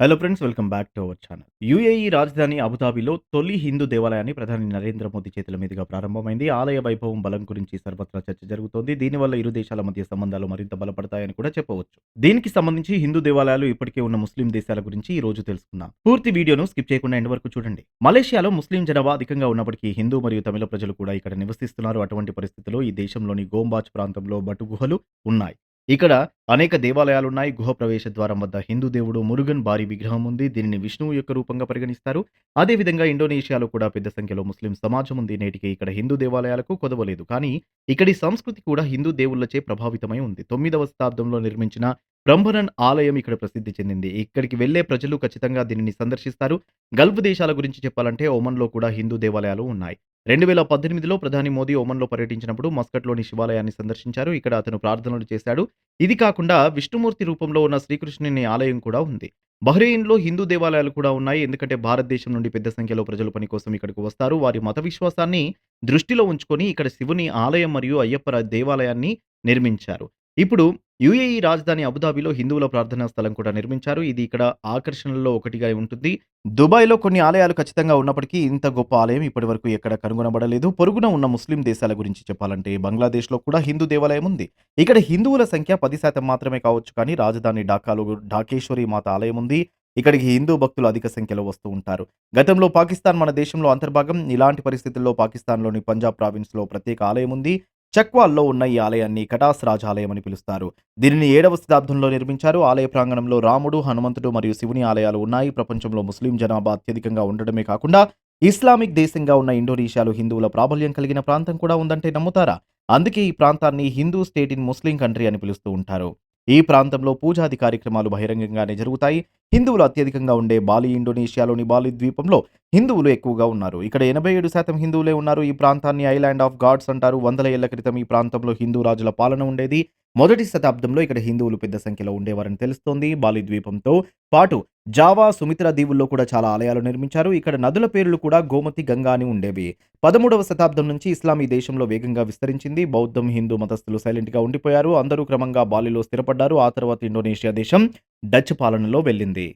Hello friends welcome back to our channel UAE రాజధాని అబుదాబిలో తొలి హిందూ దేవాలయాన్ని ప్రధాని నరేంద్ర మోదీ చేతుల మీదుగా ప్రారంభమైంది. ఆలయ వైభవం బలం గురించి సర్వత్రా చర్చ జరుగుతోంది. దీనివల్ల ఇరు దేశాల మధ్య సంబంధాలు మరింత బలపడతాయని కూడా చెప్పవచ్చు. దీనికి సంబంధించి హిందూ దేవాలయాలు ఇప్పటికే ఉన్న ముస్లిం దేశాల గురించి ఈ రోజు తెలుసుకుందాం. పూర్తి వీడియోను స్కిప్ చేయకుండా ఎండ్ వరకు చూడండి. మలేషియాలో ముస్లిం జనాభా అధికంగా ఉన్నప్పటికీ హిందూ మరియు తమిళ ప్రజలు కూడా ఇక్కడ నివసిస్తున్నారు. అటువంటి పరిస్థితుల్లో ఈ దేశంలోని గోంబాచ్ ప్రాంతంలో బటు గుహలు ఉన్నాయి. ఇక్కడ అనేక దేవాలయాలున్నాయి. గుహ ప్రవేశ ద్వారం వద్ద హిందూ దేవుడు మురుగన్ భారీ విగ్రహం ఉంది. దీనిని విష్ణువు యొక్క రూపంగా పరిగణిస్తారు. అదేవిధంగా ఇండోనేషియాలో కూడా పెద్ద సంఖ్యలో ముస్లిం సమాజం ఉంది. నేటికి ఇక్కడ హిందూ దేవాలయాలకు కొదవలేదు. కానీ ఇక్కడి సంస్కృతి కూడా హిందూ దేవుళ్ళచే ప్రభావితమై ఉంది. తొమ్మిదవ శతాబ్దంలో నిర్మించిన బ్రంభరన్ ఆలయం ఇక్కడ ప్రసిద్ధి చెందింది. ఇక్కడికి వెళ్ళే ప్రజలు ఖచ్చితంగా దీనిని సందర్శిస్తారు. గల్ఫ్ దేశాల గురించి చెప్పాలంటే ఒమన్లో కూడా హిందూ దేవాలయాలు ఉన్నాయి. రెండు వేల పద్దెనిమిదిలో ప్రధాని మోదీ ఒమన్లో పర్యటించినప్పుడు మస్కట్లోని శివాలయాన్ని సందర్శించారు. ఇక్కడ అతను ప్రార్థనలు చేశాడు. ఇది కాకుండా విష్ణుమూర్తి రూపంలో ఉన్న శ్రీకృష్ణుని ఆలయం కూడా ఉంది. బహ్రెయిన్లో హిందూ దేవాలయాలు కూడా ఉన్నాయి. ఎందుకంటే భారతదేశం నుండి పెద్ద సంఖ్యలో ప్రజలు పని కోసం ఇక్కడికి వస్తారు. వారి మత విశ్వాసాన్ని దృష్టిలో ఉంచుకొని ఇక్కడ శివుని ఆలయం మరియు అయ్యప్ప దేవాలయాన్ని నిర్మించారు. ఇప్పుడు యుఏఈ రాజధాని అబుదాబిలో హిందువుల ప్రార్థనా స్థలం కూడా నిర్మించారు. ఇది ఇక్కడ ఆకర్షణల్లో ఒకటిగా ఉంటుంది. దుబాయ్లో కొన్ని ఆలయాలు ఖచ్చితంగా ఉన్నప్పటికీ ఇంత గొప్ప ఆలయం ఇప్పటి వరకు ఎక్కడ కనుగొనబడలేదు. పొరుగున ఉన్న ముస్లిం దేశాల గురించి చెప్పాలంటే బంగ్లాదేశ్లో కూడా హిందూ దేవాలయం ఉంది. ఇక్కడ హిందువుల సంఖ్య పది శాతం మాత్రమే కావచ్చు కానీ రాజధాని ఢాకాలో ఢాకేశ్వరి మాత ఆలయం ఉంది. ఇక్కడికి హిందూ భక్తులు అధిక సంఖ్యలో వస్తూ ఉంటారు. గతంలో పాకిస్తాన్ మన దేశంలో అంతర్భాగం. ఇలాంటి పరిస్థితుల్లో పాకిస్తాన్లోని పంజాబ్ ప్రావిన్స్లో ప్రత్యేక ఆలయం ఉంది. చక్వాల్లో ఉన్న ఈ ఆలయాన్ని కటాస్ రాజాలయం ఆలయం అని పిలుస్తారు. దీనిని ఏడవ శతాబ్దంలో నిర్మించారు. ఆలయ ప్రాంగణంలో రాముడు హనుమంతుడు మరియు శివుని ఆలయాలు ఉన్నాయి. ప్రపంచంలో ముస్లిం జనాభా అత్యధికంగా ఉండడమే కాకుండా ఇస్లామిక్ దేశంగా ఉన్న ఇండోనేషియాలో హిందువుల ప్రాబల్యం కలిగిన ప్రాంతం కూడా ఉందంటే నమ్ముతారా? అందుకే ఈ ప్రాంతాన్ని Hindu state in Muslim country అని పిలుస్తూ ఉంటారు. ఈ ప్రాంతంలో పూజాది కార్యక్రమాలు బహిరంగంగానే జరుగుతాయి. హిందువులు అత్యధికంగా ఉండే బాలి ఇండోనేషియాలోని బాలి ద్వీపంలో హిందువులు ఎక్కువగా ఉన్నారు. ఇక్కడ ఎనభై ఏడు శాతం హిందువులే ఉన్నారు. ఈ ప్రాంతాన్ని ఐలాండ్ ఆఫ్ గాడ్స్ అంటారు. వందల ఏళ్ళ క్రితం ఈ ప్రాంతంలో హిందూ రాజుల పాలన ఉండేది. మొదటి శతాబ్దంలో ఇక్కడ హిందువులు పెద్ద సంఖ్యలో ఉండేవారని తెలుస్తోంది. బాలి ద్వీపంతో పాటు జావా సుమిత్ర దీవుల్లో కూడా చాలా ఆలయాలు నిర్మించారు. ఇక్కడ నదుల పేర్లు కూడా గోమతి గంగా అని ఉండేవి. పదమూడవ శతాబ్దం నుంచి ఇస్లాం ఈ దేశంలో వేగంగా విస్తరించింది. బౌద్ధం హిందూ మతస్థులు సైలెంట్గా ఉండిపోయారు. అందరూ క్రమంగా బాలిలో స్థిరపడ్డారు. ఆ తర్వాత ఇండోనేషియా దేశం డచ్ పాలనలో వెళ్ళింది.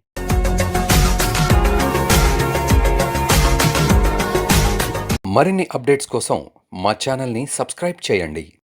మరిన్ని అప్డేట్స్ కోసం మా ఛానల్ని సబ్స్క్రైబ్ చేయండి.